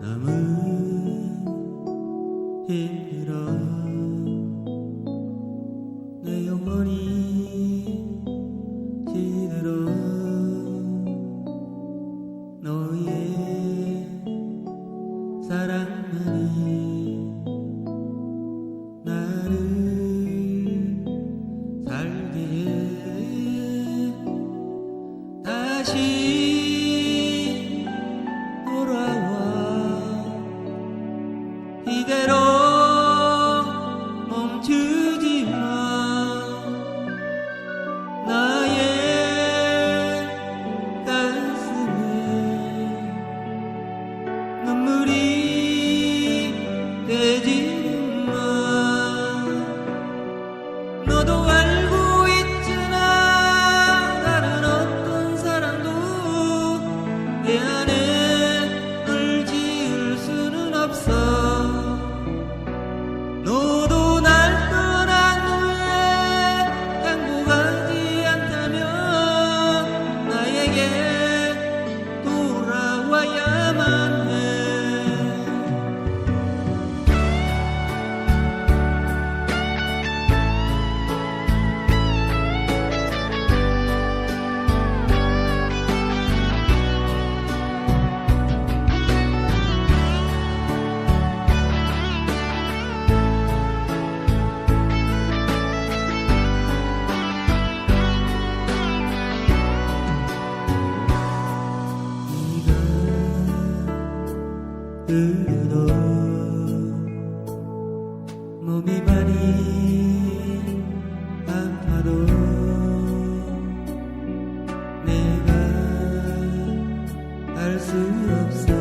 남은 힘들어 내 영혼이 기대로 너의 사랑만이 나를 살게 해. 다시 higuero 흐르도 몸이 많이 아파도 내가 알 수 없어.